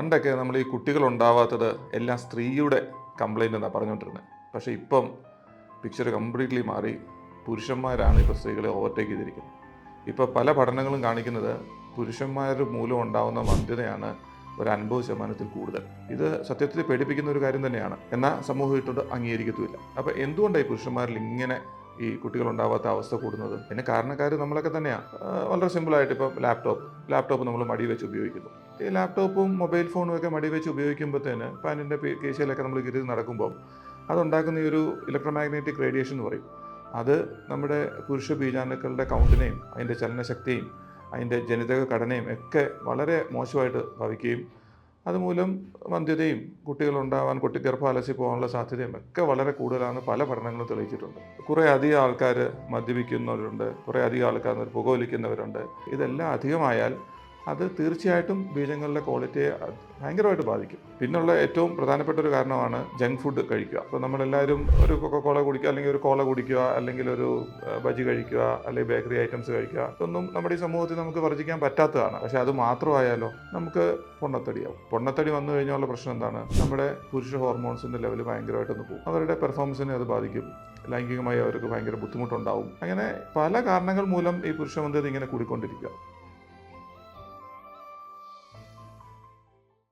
പണ്ടൊക്കെ നമ്മൾ ഈ കുട്ടികൾ ഉണ്ടാവാത്തത് എല്ലാം സ്ത്രീയുടെ കംപ്ലൈന്റ് എന്നാണ് പറഞ്ഞുകൊണ്ടിരുന്നത് പക്ഷേ ഇപ്പം പിക്ചർ കംപ്ലീറ്റ്ലി മാറി. പുരുഷന്മാരാണ് ഇപ്പോൾ സ്ത്രീകളെ ഓവർടേക്ക് ചെയ്തിരിക്കുന്നത്. ഇപ്പോൾ പല പഠനങ്ങളും കാണിക്കുന്നത് പുരുഷന്മാർ മൂലം ഉണ്ടാകുന്ന മന്ദിരയാണ് ഒരു അൻപത് ശതമാനത്തിൽ കൂടുതൽ. ഇത് സത്യത്തിൽ പേടിപ്പിക്കുന്ന ഒരു കാര്യം തന്നെയാണ്. എന്നാൽ സമൂഹം ഇട്ടുകൊണ്ട് അംഗീകരിക്കത്തുമില്ല. അപ്പോൾ എന്തുകൊണ്ടാണ് ഈ പുരുഷന്മാരിൽ ഇങ്ങനെ ഈ കുട്ടികളുണ്ടാവാത്ത അവസ്ഥ കൂടുന്നത്. പിന്നെ കാരണക്കാർ നമ്മളൊക്കെ തന്നെയാണ് വളരെ സിമ്പിളായിട്ട് ഇപ്പം ലാപ്ടോപ്പ്. ലാപ്ടോപ്പ് നമ്മൾ മടി വെച്ച് ഉപയോഗിക്കുന്നു. ഈ ലാപ്ടോപ്പും മൊബൈൽ ഫോണും ഒക്കെ മടി വെച്ച് ഉപയോഗിക്കുമ്പോഴത്തേന് അതിന്റെ കേസിലൊക്കെ നമ്മൾ കരുതി നടക്കുമ്പോൾ അതുണ്ടാക്കുന്ന ഈ ഒരു ഇലക്ട്രോമാഗ്നറ്റിക് റേഡിയേഷൻ എന്ന് പറയും. അത് നമ്മുടെ പുരുഷ ബീജാണുക്കളുടെ കൗണ്ടിനെയും അതിന്റെ ചലനശക്തിയും അതിന്റെ ജനിതക ഘടനയും ഒക്കെ വളരെ മോശമായിട്ട് ഭവിക്കുകയും അതുമൂലം വന്ധ്യതയും കുട്ടികളുണ്ടാവാൻ കുട്ടി ഗർഭാലസി പോകാനുള്ള സാധ്യതയും ഒക്കെ വളരെ കൂടുതലാണ് പല പഠനങ്ങളും തെളിയിച്ചിട്ടുണ്ട്. കുറേ അധികം ആൾക്കാർ മദ്യപിക്കുന്നവരുണ്ട് കുറേ അധികം ആൾക്കാർ പുകവലിക്കുന്നവരുണ്ട്. ഇതെല്ലാം അധികമായാൽ അത് തീർച്ചയായിട്ടും ബീജങ്ങളുടെ ക്വാളിറ്റിയെ ഭയങ്കരമായിട്ട് ബാധിക്കും. പിന്നുള്ള ഏറ്റവും പ്രധാനപ്പെട്ട ഒരു കാരണമാണ് ജങ്ക് ഫുഡ് കഴിക്കുക. അപ്പോൾ നമ്മളെല്ലാവരും ഒരു കോള കുടിക്കുക അല്ലെങ്കിൽ ഒരു കോള കുടിക്കുക അല്ലെങ്കിൽ ഒരു ബജി കഴിക്കുക അല്ലെങ്കിൽ ബേക്കറി ഐറ്റംസ് കഴിക്കുക ഇതൊന്നും നമ്മുടെ ഈ സമൂഹത്തിൽ നമുക്ക് വർജിക്കാൻ പറ്റാത്തതാണ്. പക്ഷേ അത് മാത്രമായാലോ നമുക്ക് പൊണ്ണത്തടിയാവും. പൊണ്ണത്തടി വന്നു കഴിഞ്ഞാലുള്ള പ്രശ്നം എന്താണ്? നമ്മുടെ പുരുഷ ഹോർമോൺസിന്റെ ലെവൽ ഭയങ്കരമായിട്ടൊന്ന് പോകും. അവരുടെ പെർഫോമൻസിനെ അത് ബാധിക്കും. ലൈംഗികമായി അവർക്ക് ഭയങ്കര ബുദ്ധിമുട്ടുണ്ടാവും. അങ്ങനെ പല കാരണങ്ങൾ മൂലം ഈ പുരുഷമന്ദത ഇങ്ങനെ കൂടിക്കൊണ്ടിരിക്കുക.